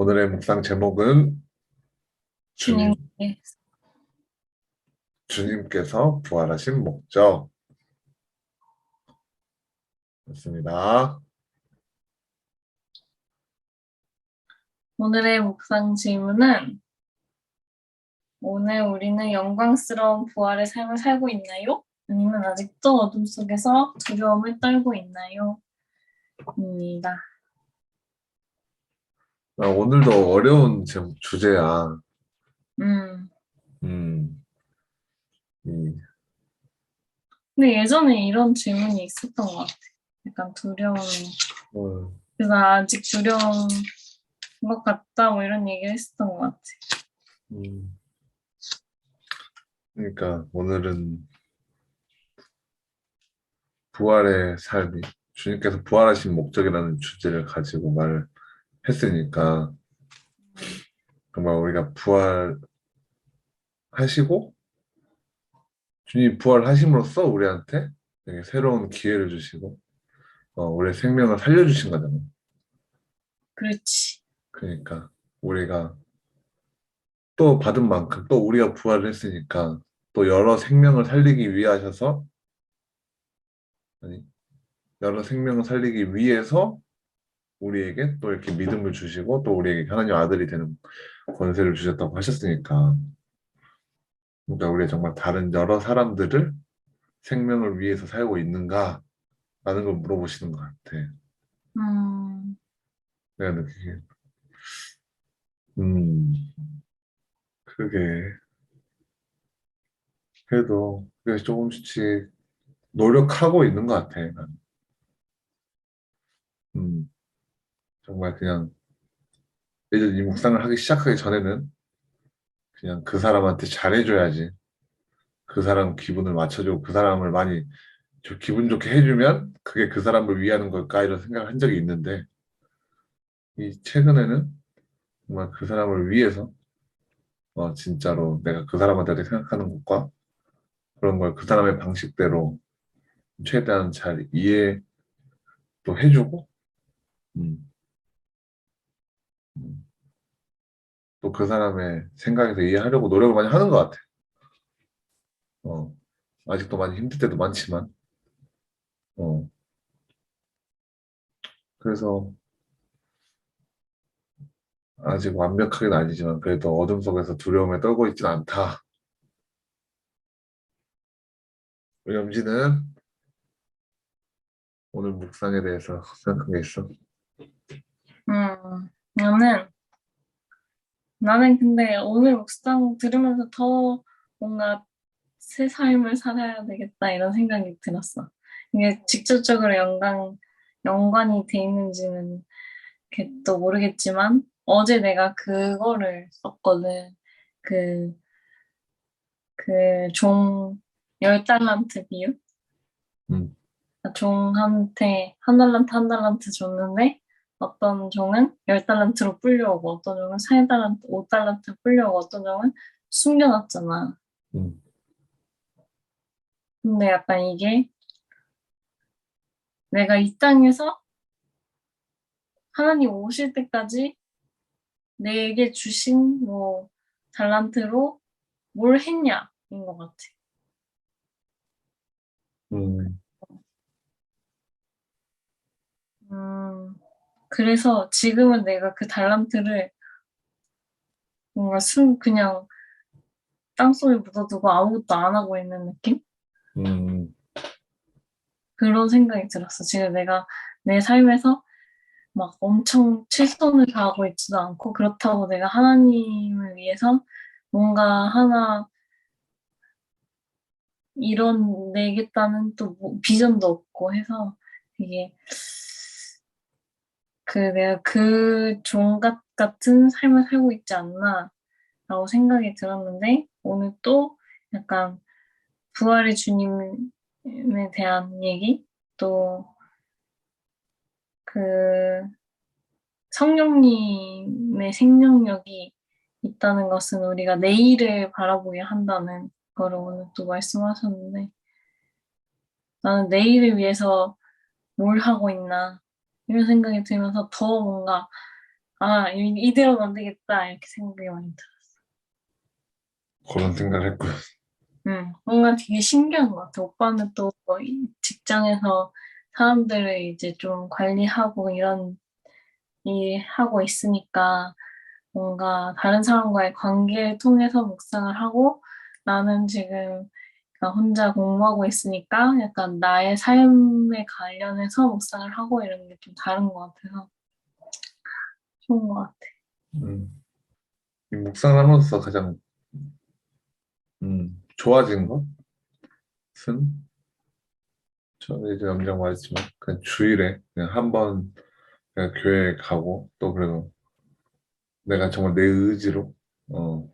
오늘의 묵상 제목은 주님, 주님께 주님께서 부활하신 목적. 맞습니다. 오늘의 묵상 질문은 오늘 우리는 영광스러운 부활의 삶을 살고 있나요? 아니면 아직도 어둠 속에서 두려움을 떨고 있나요? 입니다. 아, 오늘도 어려운 제- 주제야. 음. 음, 이, 근데 예전에 이런 질문이 있었던 것 같아. 약간 두려움. 어, 그래서 아직 두려운 것 같다 뭐 이런 얘기를 했었던 것 같아. 음. 그러니까 오늘은 부활의 삶이 주님께서 부활하신 목적이라는 주제를 가지고 말을 했으니까 정말 우리가 부활하시고 주님 부활하심으로써 우리한테 새로운 기회를 주시고 어, 우리의 생명을 살려주신 거잖아요. 그렇지. 그러니까 우리가 또 받은 만큼 또 우리가 부활을 했으니까 또 여러 생명을 살리기 위하셔서 아니 여러 생명을 살리기 위해서 우리에게 또 이렇게 믿음을 주시고 또 우리에게 하나님 아들이 되는 권세를 주셨다고 하셨으니까 그러니까 우리가 정말 다른 여러 사람들을 생명을 위해서 살고 있는가 라는 걸 물어보시는 것 같아. 음. 내가 느끼기에 음 그게 그래도 조금씩 노력하고 있는 것 같아 난. 음 정말 그냥 예전 이 묵상을 하기 시작하기 전에는 그냥 그 사람한테 잘해줘야지 그 사람 기분을 맞춰주고 그 사람을 많이 좀 기분 좋게 해주면 그게 그 사람을 위하는 걸까 이런 생각을 한 적이 있는데 이 최근에는 정말 그 사람을 위해서 어, 진짜로 내가 그 사람한테 생각하는 것과 그런 걸 그 사람의 방식대로 최대한 잘 이해도 해주고 음. 음. 또그 사람의 생각에서 이해하려고 노력을 많이 하는 것 같아. 어, 아직도 많이 힘들 때도 많지만, 어, 그래서 아직 완벽하게는 아니지만 그래도 어둠 속에서 두려움에 떨고 있진 않다. 우리 염지는 오늘 묵상에 대해서 생각한 게 있어. 음, 나는, 나는 근데 오늘 묵상 들으면서 더 뭔가 새 삶을 살아야 되겠다 이런 생각이 들었어. 이게 직접적으로 연관, 연관이 돼 있는지는 또 모르겠지만 어제 내가 그거를 썼거든. 그, 그 종 열 달란트 비유? 음. 종한테 한 달란트 한 달란트 줬는데 어떤 종은 열 달란트로 불려오고 어떤 종은 세 달란트, 오 달란트 불려오고 어떤 종은 숨겨놨잖아. 음. 근데 약간 이게 내가 이 땅에서 하나님 오실 때까지 내게 주신 뭐 달란트로 뭘 했냐인 것 같아. 음. 음, 그래서 지금은 내가 그 달란트를 뭔가 숨 그냥 땅속에 묻어두고 아무것도 안 하고 있는 느낌? 음. 그런 생각이 들었어. 지금 내가 내 삶에서 막 엄청 최선을 다하고 있지도 않고 그렇다고 내가 하나님을 위해서 뭔가 하나 이뤄내겠다는 또뭐 비전도 없고 해서 이게 그 내가 그 종갓 같은 삶을 살고 있지 않나 라고 생각이 들었는데 오늘 또 약간 부활의 주님에 대한 얘기 또 그 성령님의 생명력이 있다는 것은 우리가 내일을 바라보게 한다는 거를 오늘 또 말씀하셨는데 나는 내일을 위해서 뭘 하고 있나 이런 생각이 들면서 더 뭔가 아, 이- 이대로는 안 되겠다. 이렇게 생각이 많이 들어. 그런 생각을 했고요. 응, 뭔가 되게 신기한 것 같아. 오빠는 이 직장에서 사람들을 이제 좀 관리하고 이런 일 하고 있으니까 뭔가 다른 사람과의 관계를 통해서 묵상을 하고 나는 지금 혼자 공부하고 있으니까 약간 나의 삶에 관련해서 묵상을 하고 이런 게 좀 다른 것 같아서 좋은 것 같아. 음, 이 묵상을 하면서 가장 음, 좋아진 것은 저는 이제 남자가 말했지만 그냥 주일에 그냥 한번 교회 가고 또 그래도 내가 정말 내 의지로 어,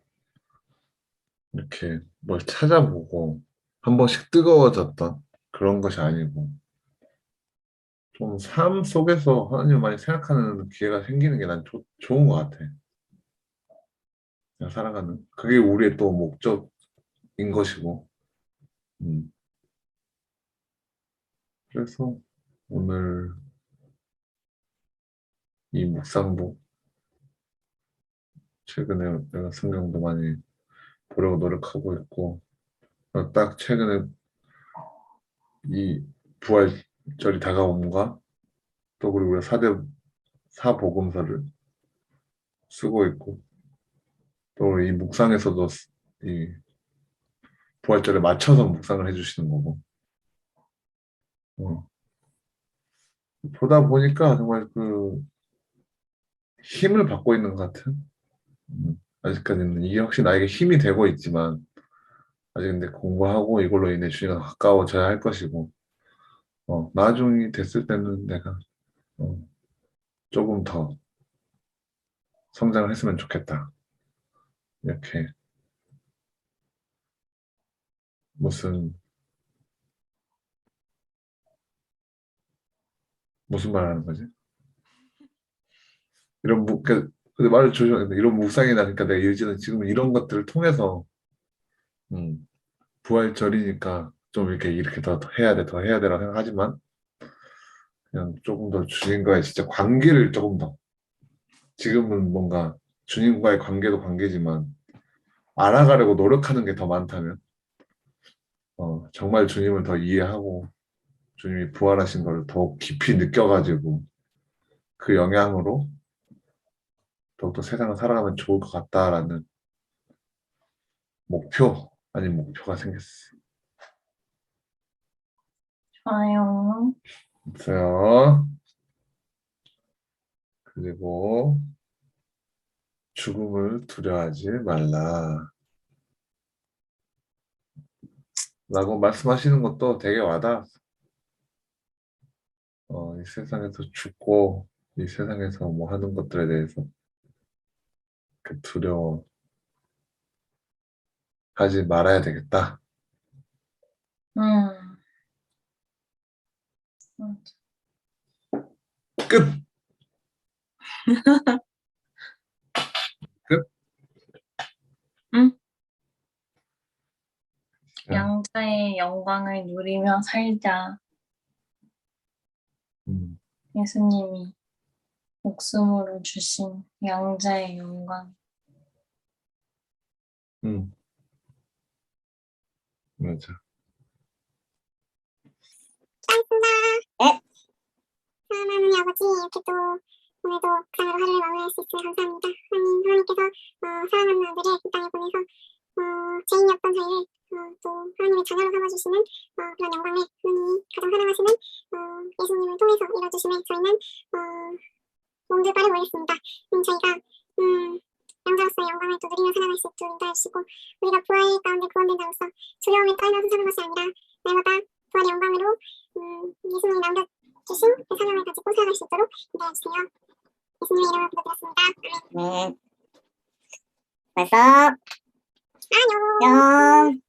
이렇게 뭘 찾아보고 한 번씩 뜨거워졌던 그런 것이 아니고 좀 삶 속에서 하나님을 많이 생각하는 기회가 생기는 게 난 좋은 것 같아. 그냥 살아가는 그게 우리의 또 목적인 것이고 음. 그래서 오늘 이 묵상복 최근에 내가 성경도 많이 보려고 노력하고 있고 어, 딱 최근에 이 부활절이 다가옴과 또 그리고 우리가 사대 사복음서를 쓰고 있고 또 이 묵상에서도 이 부활절에 맞춰서 묵상을 해주시는 거고. 어. 보다 보니까 정말 그 힘을 받고 있는 것 같은? 음, 아직까지는 이게 혹시 나에게 힘이 되고 있지만 아직 근데 공부하고 이걸로 인해 주님과 가까워져야 할 것이고 어, 나중이 됐을 때는 내가 어, 조금 더 성장을 했으면 좋겠다 이렇게 무슨 무슨 말 하는 거지? 이런 무, 그, 근데 말을 조심하는데 이런 묵상이나 그러니까 내 의지는 지금 이런 것들을 통해서 음, 부활절이니까 좀 이렇게 이렇게 더, 더 해야 돼, 더 해야 되라고 생각하지만 그냥 조금 더 주님과의 진짜 관계를 조금 더. 지금은 뭔가 주님과의 관계도 관계지만 알아가려고 노력하는 게 더 많다면 어, 정말 주님을 더 이해하고 주님이 부활하신 걸더 깊이 느껴가지고 그 영향으로 더욱더 세상을 살아가면 좋을 것 같다라는 목표 아닌 목표가 생겼어. 좋아요. 있어요. 그리고 죽음을 두려워하지 말라. 라고 말씀하시는 것도 되게 와닿았어. 어, 이 세상에서 죽고 이 세상에서 뭐 하는 것들에 대해서 그 두려워 하지 말아야 되겠다. 음. 끝! 끝? 응? 야. 양자의 영광을 누리며 살자. 음, 예수님이 목숨으로 주신 양자의 영광. 음. 맞아. 하나님 아버지 이렇게 또 오늘도 감사로 하루를 마무리할 수 있으니 감사합니다. 하나님 하나님께서 어, 사랑하는 아들을 이 땅에 보내서 어, 죄인이었던 저희를 어, 또 하나님의 자녀로 삼아주시는 어, 그런 영광을 하나님이 가장 사랑하시는 어, 예수님을 통해서 이뤄주심에 저희는 어, 바를 모르겠습니다. 음, 저희가 음, 양자로서의 영광을 또 누리며 살아갈 수 있도록 인도하시고 우리가 부활 가운데 구원된 자로서 두려움에 떨면서 사는 것이 아니라 날마다 부활의 영광으로 음, 예수님이 남겨 주신 그 사명을 가지고 살아갈 수 있도록 인도해주세요. 예수님의 이름으로 기도드렸습니다. 아멘. 네. 벌써 안녕. 뿅.